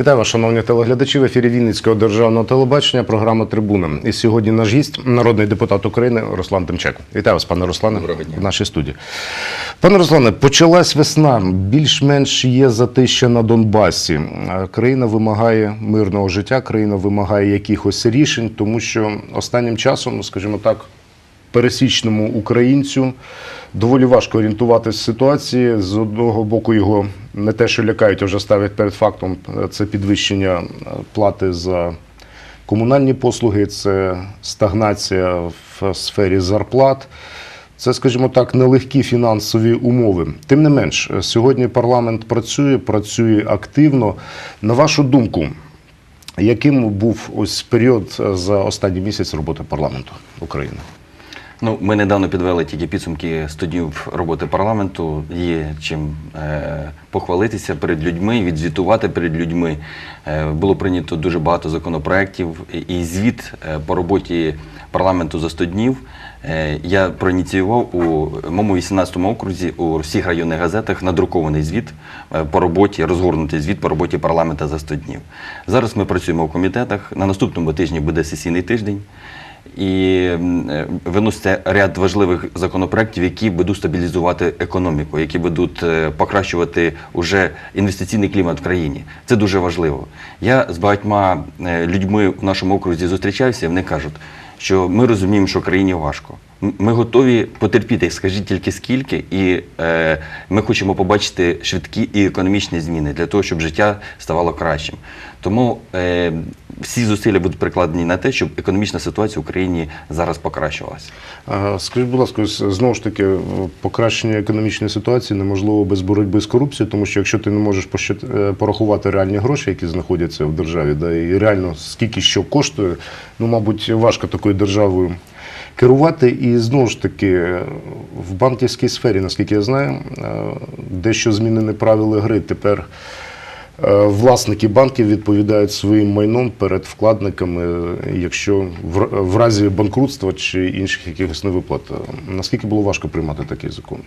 Вітаю вас, шановні телеглядачі. В ефірі Вінницького державного телебачення, програма Трибуна. І сьогодні наш гість, народний депутат України Руслан Тимчак. Вітаю вас, пане Руслане, Доброго дня. в нашій студії. Пане Руслане, почалась весна. Більш-менш є затища на Донбасі. Країна вимагає мирного життя, країна вимагає якихось рішень, тому що останнім часом, ну, скажімо так, пересічному українцю доволі важко орієнтуватися в ситуації. З одного боку, його не те, що лякають, а вже ставлять перед фактом це підвищення плати за комунальні послуги, це стагнація в сфері зарплат. Це, скажімо так, нелегкі фінансові умови. Тим не менш, сьогодні парламент працює, працює активно. На вашу думку, яким був ось період за останній місяць роботи парламенту України? Ну, ми недавно підвели тільки підсумки 100 днів роботи парламенту. Є чим е, похвалитися перед людьми, відзвітувати перед людьми. Е, було прийнято дуже багато законопроєктів і звіт е, по роботі парламенту за 100 днів. Е, я проініціював у моєму 18-му окрузі у всіх районних газетах надрукований звіт е, по роботі, розгорнутий звіт по роботі парламента за 100 днів. Зараз ми працюємо в комітетах. На наступному тижні буде сесійний тиждень. І е, виноситься ряд важливих законопроєктів, які будуть стабілізувати економіку, які будуть е, покращувати уже інвестиційний клімат в країні. Це дуже важливо. Я з багатьма е, людьми в нашому окрузі зустрічався. і вони кажуть, що ми розуміємо, що країні важко. Ми готові потерпіти, скажіть тільки скільки, і е, ми хочемо побачити швидкі і економічні зміни для того, щоб життя ставало кращим. Тому е, всі зусилля будуть прикладені на те, щоб економічна ситуація в Україні зараз покращувалася. Скажіть, будь ласка, знову ж таки, покращення економічної ситуації неможливо без боротьби з корупцією, тому що якщо ти не можеш е, порахувати реальні гроші, які знаходяться в державі, да, і реально скільки що коштує, ну, мабуть, важко такою державою керувати. І знову ж таки, в банківській сфері, наскільки я знаю, е, дещо змінені правила гри. Тепер Е, Власники банків відповідають своїм майном перед вкладниками, якщо в, разі банкрутства чи інших якихось невиплат. Е, Наскільки було важко приймати такий закон?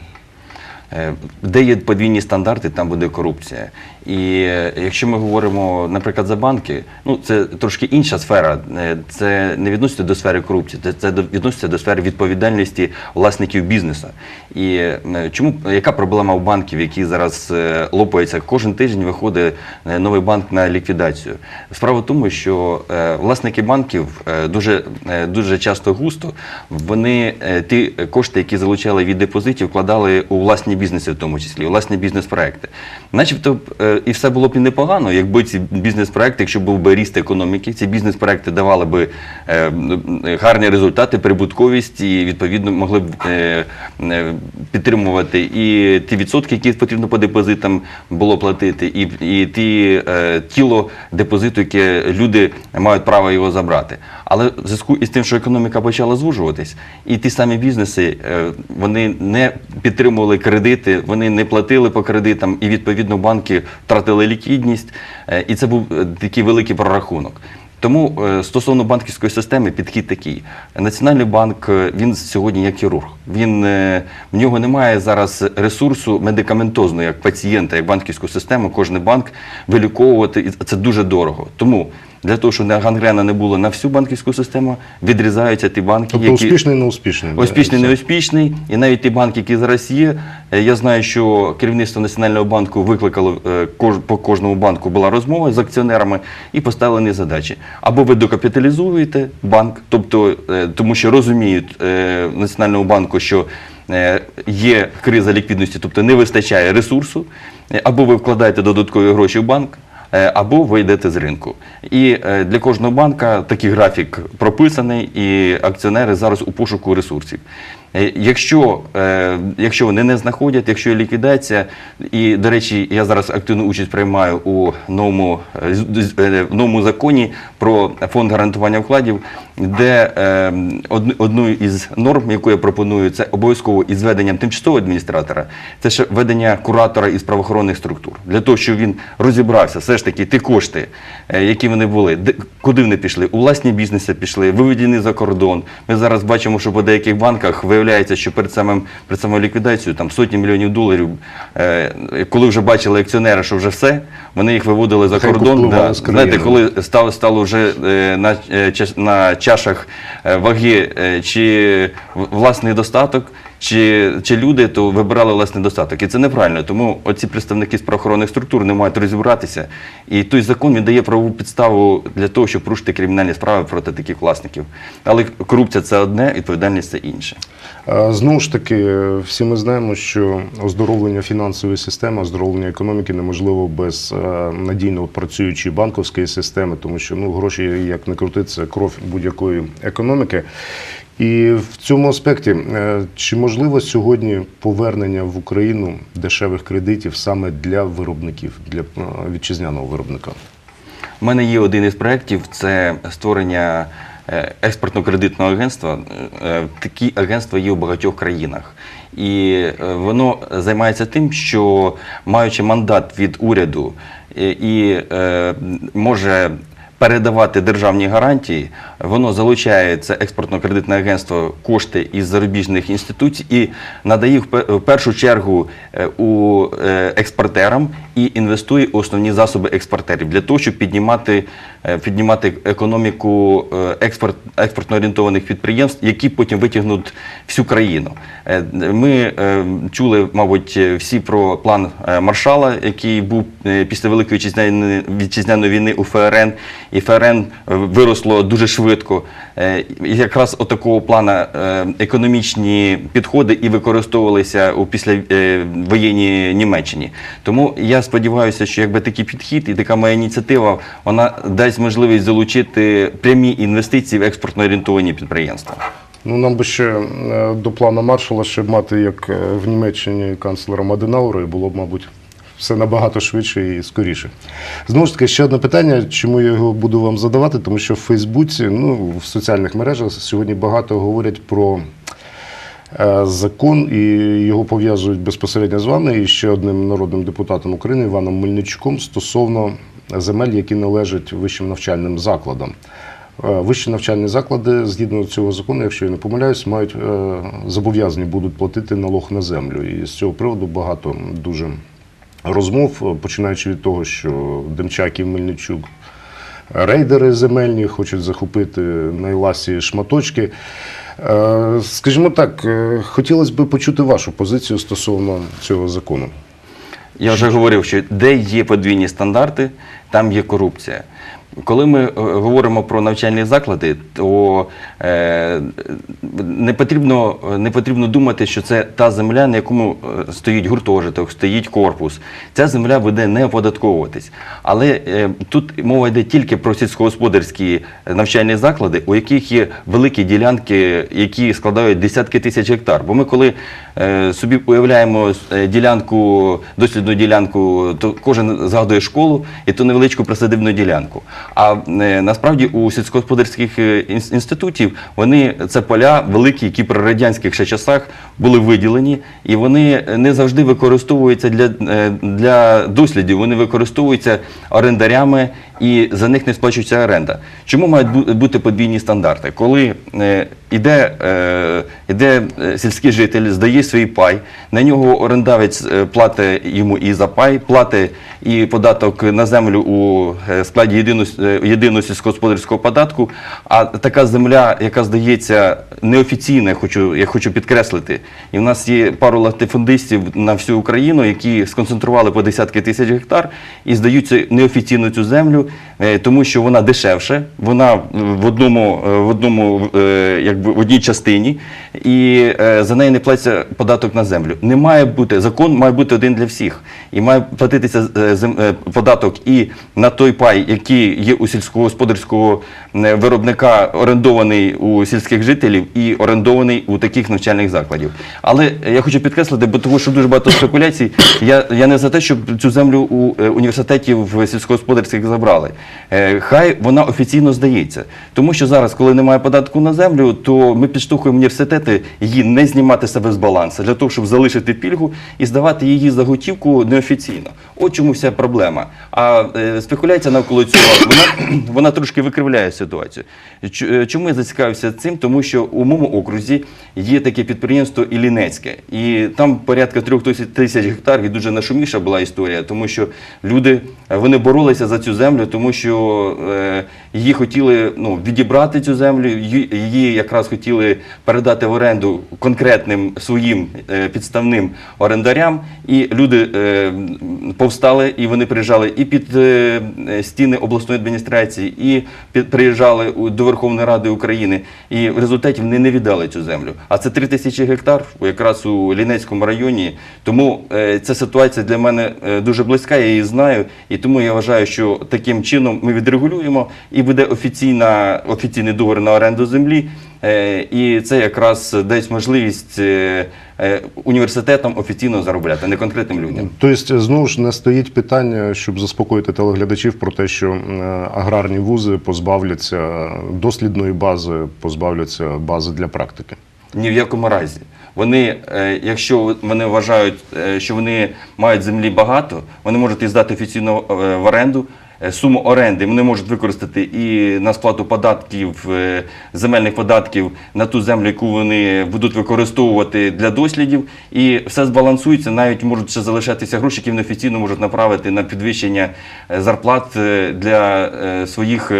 Е, Де є подвійні стандарти, там буде корупція. І е, якщо ми говоримо, наприклад, за банки, ну це трошки інша сфера. Е, Це не відноситься до сфери корупції, це, відноситься до сфери відповідальності власників бізнесу. І чому яка проблема у банків, які зараз лопаються? Кожен тиждень виходить новий банк на ліквідацію. Справа в тому, що власники банків дуже, дуже часто густо вони ті кошти, які залучали від депозитів, вкладали у власні бізнеси, в тому числі, власні бізнес-проекти. Начебто е, і все було б непогано, якби ці бізнес-проекти, якщо був би ріст економіки, ці бізнес-проекти давали би е, гарні результати, прибутковість і відповідно могли б е, е, підтримувати і ті відсотки, які потрібно по депозитам було платити, і, і ті е, тіло депозиту, яке люди мають право його забрати. Але в зв'язку із тим, що економіка почала звужуватись, і ті самі бізнеси е, вони не підтримували кредити, вони не платили по кредитам, і відповідно банки втратили ліквідність, е, і це був е, такий великий прорахунок. Тому е, стосовно банківської системи підхід такий. Національний банк він сьогодні як хірург. Він е, в нього немає зараз ресурсу медикаментозного як пацієнта, як банківську систему. Кожен банк виліковувати і це дуже дорого. Тому для того, щоб гангрена не було на всю банківську систему, відрізаються ті банки, Тобто які успішний, неуспішний. Успішний, неуспішний, і навіть ті банки, які зараз є. е, Я знаю, що керівництво Національного банку викликало е, по кожному банку була розмова з акціонерами і поставлені задачі. Або ви докапіталізуєте банк, тобто тому що розуміють в Національному банку, що е, є криза ліквідності, тобто не вистачає ресурсу, е, або ви вкладаєте додаткові гроші в банк. е, Або ви йдете з ринку. І для кожного банка такий графік прописаний, і акціонери зараз у пошуку ресурсів. Е, Якщо, е, якщо вони не знаходять, якщо є ліквідація, і, до речі, я зараз активну участь приймаю у новому, е, новому законі про фонд гарантування вкладів, де одну із норм, яку я пропоную, це обов'язково із введенням тимчасового адміністратора, це ще введення куратора із правоохоронних структур, для того, щоб він розібрався, все ж таки, ті кошти, які вони були, куди вони пішли, у власні бізнеси пішли, виведені за кордон. Ми зараз бачимо, що по деяких банках виявляється, що перед самим перед самою ліквідацією там сотні мільйонів доларів, е, коли вже бачили акціонери, що вже все, Вони їх виводили за Хай кордон. Да. Знаєте, коли стало, стало вже е, на, е, на чашах е, ваги е, чи власний достаток, чи, чи люди, то вибирали власний достаток. І це неправильно. Тому оці представники з правоохоронних структур не мають розібратися. І той закон він дає правову підставу для того, щоб порушити кримінальні справи проти таких власників. Але корупція це одне, відповідальність це інше. Е, Знову ж таки, всі ми знаємо, що оздоровлення фінансової системи, оздоровлення економіки неможливо без е, надійно працюючої банковської системи, тому що ну, гроші, як не крути, це кров будь-якої економіки. І в цьому аспекті, е, чи можливо сьогодні повернення в Україну дешевих кредитів саме для виробників, для е, вітчизняного виробника? У мене є один із проєктів це створення е, експортно-кредитного агентства. Такі агентства є у багатьох країнах. І воно займається тим, що маючи мандат від уряду і може передавати державні гарантії, воно залучає це експортно-кредитне агентство кошти із зарубіжних інституцій і надає їх в пе- першу чергу е, у е, експортерам і інвестує у основні засоби експортерів для того, щоб піднімати, е, піднімати економіку е, експорт, експортно орієнтованих підприємств, які потім витягнуть всю країну. Е, Ми чули, мабуть, всі про план Маршала, який був після Великої вітчизняної війни у ФРН, і ФРН виросло дуже швидко. І якраз от такого плана економічні підходи і використовувалися у післявоєнній Німеччині. Тому я сподіваюся, що якби такий підхід і така моя ініціатива, вона дасть можливість залучити прямі інвестиції в експортно орієнтовані підприємства. Ну, нам би ще е, до плану маршала ще мати, як е, в Німеччині канцлером Аденаура, було б, мабуть, все набагато швидше і скоріше. Знову ж таки, ще одне питання, чому я його буду вам задавати, тому що в Фейсбуці, ну, в соціальних мережах сьогодні багато говорять про закон і його пов'язують безпосередньо з вами і ще одним народним депутатом України Іваном Мельничуком стосовно земель, які належать вищим навчальним закладам. Е, Вищі навчальні заклади, згідно цього закону, якщо я не помиляюсь, мають е, зобов'язані будуть платити налог на землю. І з цього приводу багато дуже розмов, е, починаючи від того, що Демчак і Мельничук рейдери земельні, хочуть захопити найласі шматочки. Е, Скажімо так, е, хотілося б почути вашу позицію стосовно цього закону. Я вже говорив, що де є подвійні стандарти, там є корупція. Коли ми е, говоримо про навчальні заклади, то е, не, потрібно, не потрібно думати, що це та земля, на якому е, стоїть гуртожиток, стоїть корпус. Ця земля буде не оподатковуватись. Але е, тут мова йде тільки про сільськогосподарські навчальні заклади, у яких є великі ділянки, які складають десятки тисяч гектар. Бо ми, коли е, собі уявляємо е, ділянку, дослідну ділянку, то кожен згадує школу і ту невеличку присадибну ділянку. А е, насправді у сільськогосподарських е, інститутів вони це поля великі, які при радянських ще часах були виділені, і вони не завжди використовуються для, е, для дослідів. Вони використовуються орендарями і за них не сплачується оренда. Чому мають бути подвійні стандарти? Коли іде, е, іде е, сільський житель, здає свій пай, на нього орендавець е, платить йому і за пай, платить і податок на землю у е, складі єдиного, єдиного сільськогосподарського податку. А така земля, яка здається неофіційна, я хочу, я хочу підкреслити, і в нас є пару латифундистів на всю Україну, які сконцентрували по десятки тисяч гектар і здають цю- неофіційно цю землю, тому що вона дешевше, вона в одному, в одному якби в одній частині, і е, за неї не платиться податок на землю. Не має бути закон, має бути один для всіх, і має платитися е, е, податок і на той пай, який є у сільськогосподарського виробника, орендований у сільських жителів і орендований у таких навчальних закладів. Але я хочу підкреслити, бо тому що дуже багато спекуляцій. Я, я не за те, щоб цю землю у університетів сільськогосподарських забрали. Хай вона офіційно здається. Тому що зараз, коли немає податку на землю, то ми підштовхуємо університети її не знімати себе з балансу для того, щоб залишити пільгу і здавати її за готівку неофіційно. От чому вся проблема. А е, спекуляція навколо цього вона, вона трошки викривляє ситуацію. Е, Чому я зацікавився цим? Тому що у моєму окрузі є таке підприємство Іллінецьке, і там порядка трьох тисяч- гектарів і дуже нашуміша була історія, тому що люди вони боролися за цю землю, тому що е, її хотіли ну, відібрати цю землю, її, її якраз хотіли передати в оренду конкретним своїм е, підставним орендарям, і люди е, повстали, і вони приїжджали і під е, стіни обласної адміністрації, і приїжджали до Верховної Ради України. І в результаті вони не віддали цю землю. А це 3 тисячі гектар якраз у Лінецькому районі. Тому ця ситуація для мене дуже близька, я її знаю. І тому я вважаю, що таким чином ми відрегулюємо і буде офіційна, офіційний договір на оренду землі. Е, І це якраз дасть можливість е, е, університетам офіційно заробляти, не конкретним людям. Тобто, знову ж не стоїть питання, щоб заспокоїти телеглядачів про те, що аграрні вузи позбавляться дослідної бази, позбавляться бази для практики. Ні в якому разі. Вони, якщо вони вважають, що вони мають землі багато, вони можуть її здати офіційно в оренду. Е, Суму оренди вони можуть використати і на сплату податків, е, земельних податків на ту землю, яку вони будуть використовувати для дослідів, і все збалансується. Навіть можуть ще залишатися гроші, які вони офіційно можуть направити на підвищення е, зарплат для своїх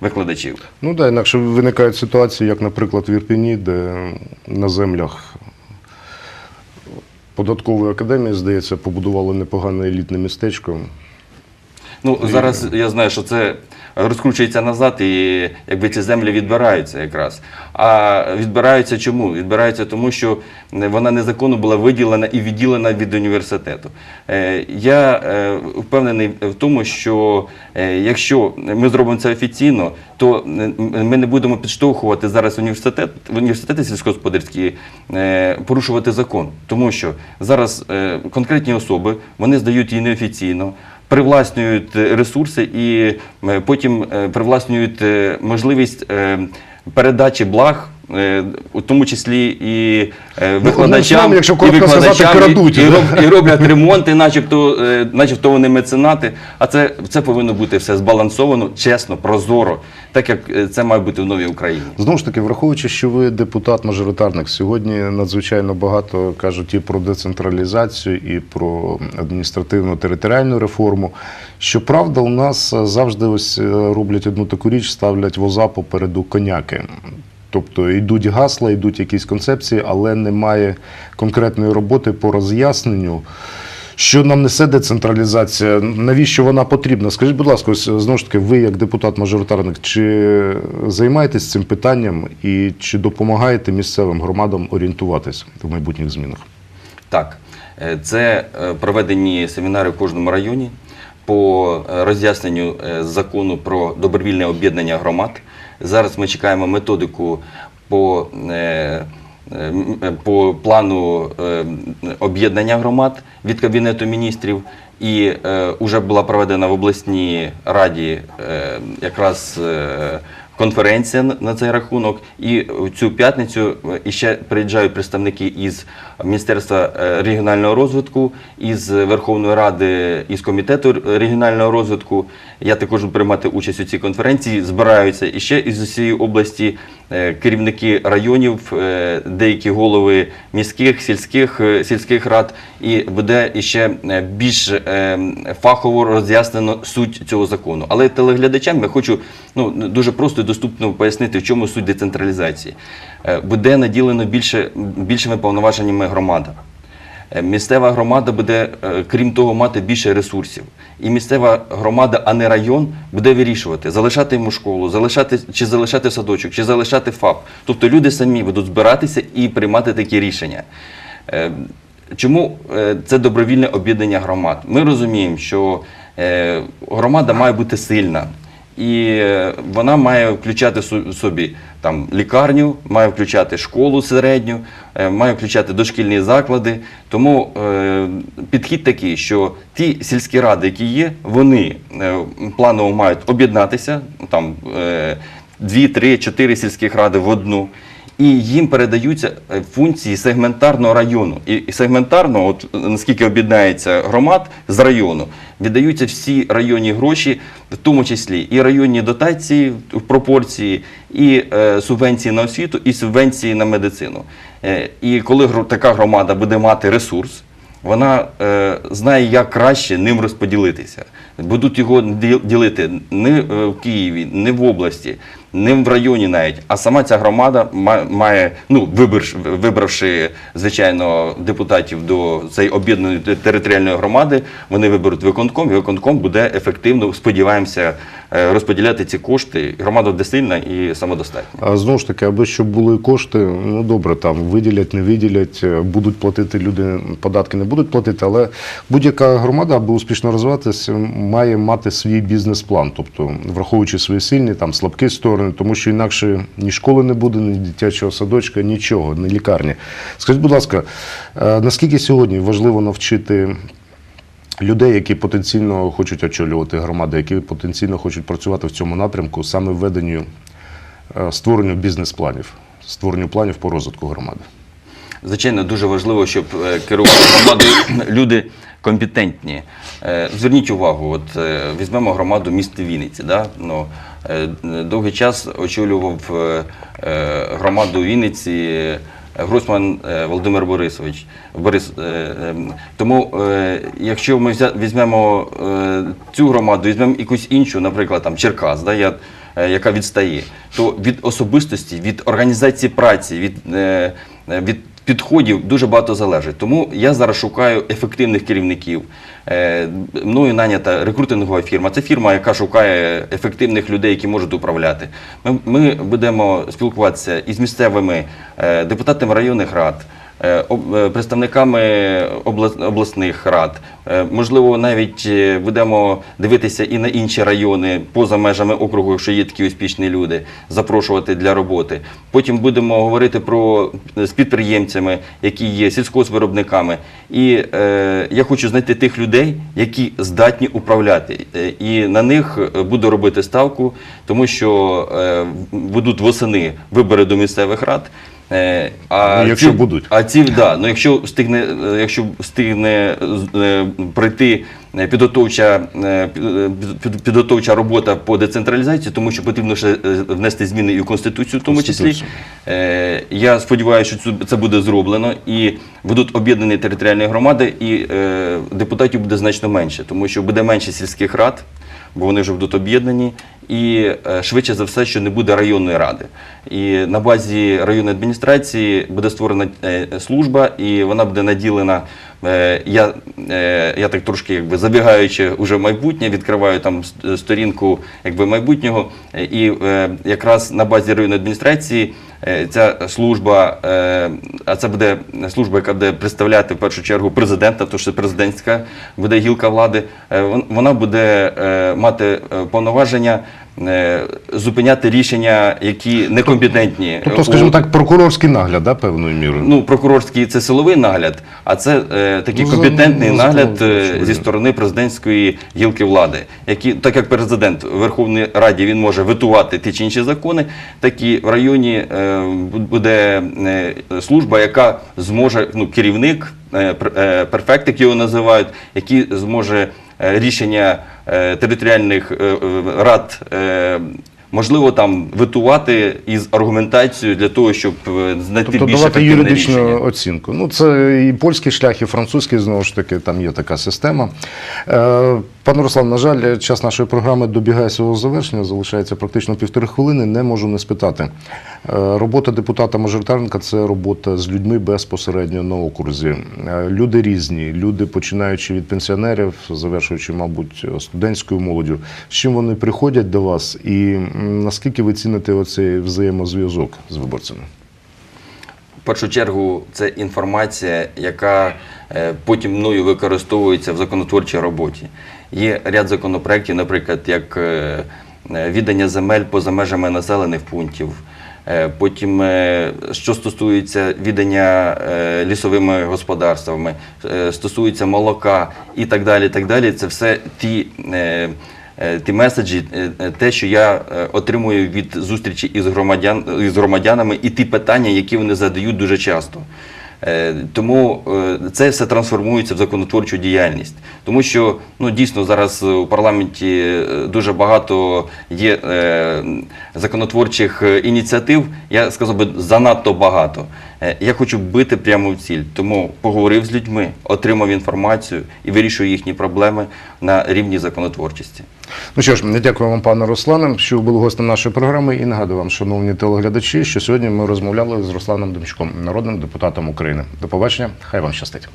викладачів. Ну да, інакше виникають ситуації, як, наприклад, в Ірпіні, де на землях податкової академії, здається, побудували непогане елітне містечко. Ну зараз я знаю, що це розкручується назад, і якби ці землі відбираються якраз. А відбираються чому? Відбираються тому, що вона незаконно була виділена і відділена від університету. Е, Я е, впевнений в тому, що е, якщо ми зробимо це офіційно, то ми не будемо підштовхувати зараз університет, університети сільськогосподарські порушувати закон, тому що зараз конкретні особи вони здають її неофіційно привласнюють е, ресурси і е, потім е, привласнюють можливість передачі благ. Е, У тому числі і е, викладачам, словом, якщо і коротко сказати, викладачам, і- крадуть, і, да? роб- і роблять ремонти, начебто, е, начебто вони меценати. А це, це повинно бути все збалансовано, чесно, прозоро, так як е, це має бути в новій Україні. Знову ж таки, враховуючи, що ви депутат-мажоритарник, сьогодні надзвичайно багато кажуть і про децентралізацію, і про адміністративну територіальну реформу. Щоправда, у нас завжди ось е, роблять одну таку річ, ставлять воза попереду коняки. Тобто йдуть гасла, йдуть якісь концепції, але немає конкретної роботи по роз'ясненню. Що нам несе децентралізація? Навіщо вона потрібна? Скажіть, будь ласка, ось знову ж таки, ви як депутат-мажоритарник, чи займаєтесь цим питанням і чи допомагаєте місцевим громадам орієнтуватися в майбутніх змінах? Так, е, це е, проведені семінари в кожному районі по е, роз'ясненню закону про добровільне об'єднання громад. Зараз ми чекаємо методику по, е, е, по плану е, об'єднання громад від Кабінету міністрів. І вже була проведена в обласній раді якраз конференція на- цей рахунок. І цю п'ятницю е, іще приїжджають представники із Міністерства е, регіонального розвитку, із Верховної Ради, із комітету регіонального розвитку. Я також буду приймати участь у цій конференції. Збираються іще із усієї області керівники районів, е, деякі голови міських, сільських, е, сільських рад, і буде іще е, більш е, фахово роз'яснено суть цього закону. Але телеглядачам я хочу ну, дуже просто і доступно пояснити, в чому суть децентралізації. Е, Буде наділено більше, більшими повноваженнями громада. Е, Місцева громада буде, е, крім того, мати більше ресурсів. І місцева громада, а не район, буде вирішувати, залишати йому школу, залишати, чи залишати садочок, чи залишати ФАП. Тобто люди самі будуть збиратися і приймати такі рішення. Е, Чому це добровільне об'єднання громад? Ми розуміємо, що громада має бути сильна. І вона має включати собі там лікарню, має включати школу середню, е, має включати дошкільні заклади. Тому е, підхід такий, що ті сільські ради, які є, вони е, планово мають об'єднатися, там дві, три, чотири сільських ради в одну. І їм передаються е, функції сегментарного району. І сегментарно, от наскільки об'єднається громад з району, віддаються всі районні гроші, в тому числі і районні дотації в пропорції, і е, субвенції на освіту, і субвенції на медицину. Е, і коли така громада буде мати ресурс, вона е, знає, як краще ним розподілитися. Будуть його ділити не е, в Києві, не в області, не в районі навіть, а сама ця громада має, ну, вибравши, звичайно, депутатів до цієї об'єднаної територіальної громади, вони виберуть виконком, і виконком буде ефективно, сподіваємося, е, розподіляти ці кошти. Громада буде сильна і самодостатня. А знову ж таки, аби щоб були кошти, ну добре, там виділять, не виділять, е, будуть платити люди, податки не будуть платити, але будь-яка громада, аби успішно розвиватися, має мати свій бізнес-план, тобто враховуючи свої сильні, там слабкі сторони, тому що інакше ні школи не буде, ні дитячого садочка, нічого, ні лікарні. Скажіть, будь ласка, е, наскільки сьогодні важливо навчити людей, які потенційно хочуть очолювати громади, які потенційно хочуть працювати в цьому напрямку, саме введенню е, створенню бізнес-планів, створенню планів по розвитку громади. Звичайно, дуже важливо, щоб е, керували громадою люди компетентні. Е, Зверніть увагу, от е, візьмемо громаду міста Вінниці. Да? Ну, довгий час очолював громаду Вінниці. Гросман е, Володимир Борисович. Борис, тому, якщо ми візьмемо цю громаду, візьмемо якусь іншу, наприклад, там Черкас, да, я, яка відстає, то від особистості, від організації праці, від, від підходів дуже багато залежить. Тому я зараз шукаю ефективних керівників. Е, Мною нанята рекрутингова фірма. Це фірма, яка шукає ефективних людей, які можуть управляти. Ми, ми будемо спілкуватися із місцевими е, депутатами районних рад. Е, е, Представниками обласних рад, Е, можливо, навіть будемо дивитися і на інші райони поза межами округу, якщо є такі успішні люди, запрошувати для роботи. Потім будемо говорити про з підприємцями, які є сільськогоспвиробниками. І е, я хочу знайти тих людей, які здатні управляти. І на них буду робити ставку, тому що е, будуть восени вибори до місцевих рад. Е, А Ну, якщо будуть. а ці да, ну якщо встигне, е, якщо встигне е, пройти підготовча, під- підготовча робота по децентралізації, тому що потрібно ще внести зміни і в конституцію, в тому числі. Я сподіваюся, що це- це буде зроблено і будуть об'єднані територіальні громади, і депутатів буде значно менше, тому що буде менше сільських рад. Бо вони вже будуть об'єднані, і е, швидше за все, що не буде районної ради. І на базі районної адміністрації буде створена е, служба, і вона буде наділена. е, Я, так трошки якби забігаючи уже майбутнє, відкриваю там сторінку майбутнього. І якраз на базі районної адміністрації ця служба, е, а це буде служба, яка буде представляти в першу чергу президента, тому що президентська буде гілка влади. е, Вона буде е, мати е, повноваження. Е, Зупиняти рішення, які некомпетентні. Тобто, скажімо так, прокурорський нагляд, да, певною мірою. Ну, прокурорський це силовий нагляд, а це е, такий Ну, за- компетентний ну, нагляд е, зі сторони президентської гілки влади. Які, так як президент в Верховній Раді він може витувати ті чи інші закони, так і в районі е, бу- буде е, служба, яка зможе, ну, керівник, е, пер- е, перфектик його називають, який зможе е, рішення територіальних е, е, рад. Можливо, там витувати із аргументацією для того, щоб е, знайти Тобто більш давати ефективне юридичну рішення. оцінку. Ну, це і польський шлях, і французький, знову ж таки, там є така система. Е, Пане Руслан, на жаль, час нашої програми добігає свого завершення, залишається практично півтори хвилини. Не можу не спитати. Е, Робота депутата-мажоритарника це робота з людьми безпосередньо на окрузі. Люди різні, люди, починаючи від пенсіонерів, завершуючи, мабуть, студентською молоддю. З чим вони приходять до вас, і наскільки ви ціните оцей взаємозв'язок з виборцями? В першу чергу це інформація, яка е, потім мною використовується в законотворчій роботі. Є ряд законопроєктів, наприклад, як е, е, віддання земель поза межами населених пунктів. Потім, що стосується віддання е, лісовими господарствами, стосується молока і так далі. так далі. Це все ті ті меседжі, е, е, те, що я е, отримую від зустрічі із, громадян, із громадянами, і ті питання, які вони задають дуже часто. Е, Тому е, це все трансформується в законотворчу діяльність. Тому що ну, дійсно зараз у парламенті е, дуже багато є е, законотворчих е, ініціатив, я сказав би занадто багато. Е, Я хочу бити прямо в ціль. Тому поговорив з людьми, отримав інформацію і вирішую їхні проблеми на рівні законотворчості. Ну що ж, дякую вам, пане Руслане, що були гостем нашої програми. І нагадую вам, шановні телеглядачі, що сьогодні ми розмовляли з Русланом Демчуком, народним депутатом України. До побачення, хай вам щастить.